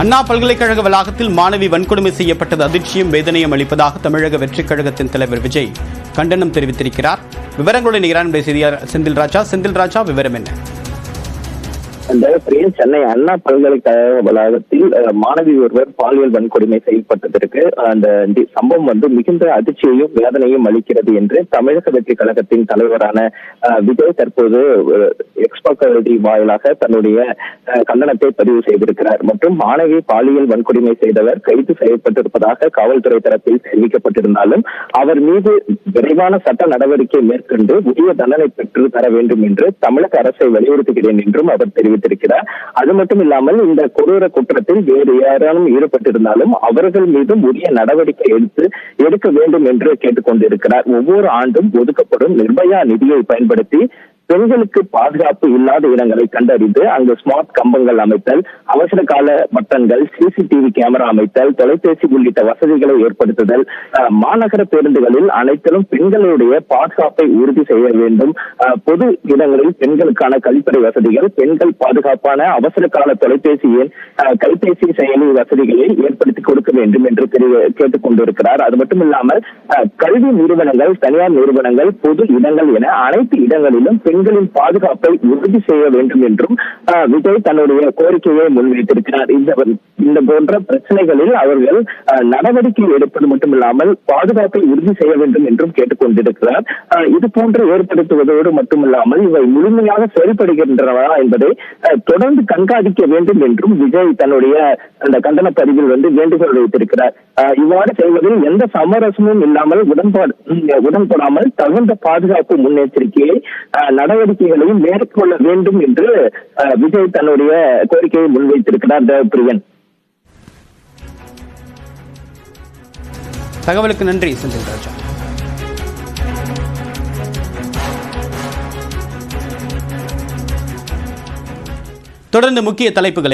அண்ணா பல்கலைக்கழக வளாகத்தில் மாணவி வன்கொடுமை செய்யப்பட்டது அதிர்ச்சியும் வேதனையும் அளிப்பதாக தமிழக வெற்றிக் கழகத்தின் தலைவர் விஜய் கண்டனம் தெரிவித்திருக்கிறார். விவரங்களுடன் இரான் செய்தியாளர் செந்தில் ராஜா. செந்தில் ராஜா விவரம் என்ன? அந்த சென்னை அண்ணா பல்கலைக்கழக வளாகத்தில் மாணவி ஒருவர் பாலியல் வன்கொடுமை செய்யப்பட்டதற்கு அந்த சம்பவம் வந்து மிகுந்த அதிர்ச்சியையும் வேதனையும் அளிக்கிறது என்று தமிழக வெற்றி கழகத்தின் தலைவரான விஜய் தற்போது எக்ஸ்பா வாயிலாக தன்னுடைய அஹ், கண்டனத்தை பதிவு செய்திருக்கிறார். மற்றும் மாணவி பாலியல் வன்கொடுமை செய்தவர் கைது செய்யப்பட்டிருப்பதாக காவல்துறை தரப்பில் தெரிவிக்கப்பட்டிருந்தாலும் அவர் மீது விரைவான சட்ட நடவடிக்கை மேற்கொண்டு உரிய தண்டனை பெற்று தர வேண்டும் என்று தமிழக அரசை வலியுறுத்துகிறேன் என்றும் அவர் தெரிவித்திருக்கிறார். அது மட்டும் இல்லாமல் இந்த கொடூர குற்றத்தில் வேறு யாராலும் ஈடுபட்டிருந்தாலும் அவர்கள் மீதும் உரிய நடவடிக்கை எடுத்து எடுக்க வேண்டும் என்று கேட்டுக்கொண்டிருக்கிறார். ஒவ்வொரு ஆண்டும் ஒதுக்கப்படும் நிர்பயா நிதியை பயன்படுத்தி பெண்களுக்கு பாதுகாப்பு இல்லாத இடங்களை கண்டறிந்து அங்கு ஸ்மார்ட் கம்பங்கள் அமைத்தல் அவசர கால பட்டன்கள் சிசிடிவி கேமரா அமைத்தல் தொலைபேசி உள்ளிட்ட வசதிகளை ஏற்படுத்துதல் மாநகர பேருந்துகளில் அனைத்திலும் பெண்களுடைய பாதுகாப்பை உறுதி செய்ய வேண்டும். பொது இடங்களில் பெண்களுக்கான கழிப்பறை வசதிகள் பெண்கள் பாதுகாப்பான அவசர கால தொலைபேசி எண் கைபேசி செயலி வசதிகளை ஏற்படுத்தி கொடுக்க வேண்டும் என்று கேட்டுக் கொண்டிருக்கிறார் அது மட்டும் இல்லாமல் கல்வி நிறுவனங்கள் தனியார் நிறுவனங்கள் பொது இடங்கள் என அனைத்து இடங்களிலும் பெண்களின் பாதுகாப்பை உறுதி செய்ய வேண்டும் என்றும் விஜய் தன்னுடைய கோரிக்கையை முன்வைத்திருக்கிறார். இந்த இந்த போன்ற பிரச்சனைகளில் அவர்கள் நடவடிக்கை எடுப்பது மட்டுமில்லாமல் பாதுகாப்பை உறுதி செய்ய வேண்டும் என்றும் கேட்டுக்கொண்டிருக்கிறார். இது போன்று ஏற்படுத்துவதோடு மட்டுமில்லாமல் இவை முழுமையாக செயல்படுகின்றனவா என்பதை தொடர்ந்து கண்காணிக்க வேண்டும் என்றும் விஜய் தன்னுடைய அந்த கண்டன பதிவில் வந்து வேண்டுகோள் வைத்திருக்கிறார். இவ்வாறு செய்வதில் எந்த சமரசமும் இல்லாமல் உடன்பாடு உடன்படாமல் தகுந்த பாதுகாப்பு முன்னெச்சரிக்கையை நடவடிக்கைகளையும் மேற்கொள்ள வேண்டும் என்று விஜய் தன்னுடைய கோரிக்கையை முன்வைத்திருக்கிறார் தேவப்பிரியன். தகவலுக்கு நன்றி செந்தில் ராஜா. தொடர்ந்து முக்கிய தலைப்புகளை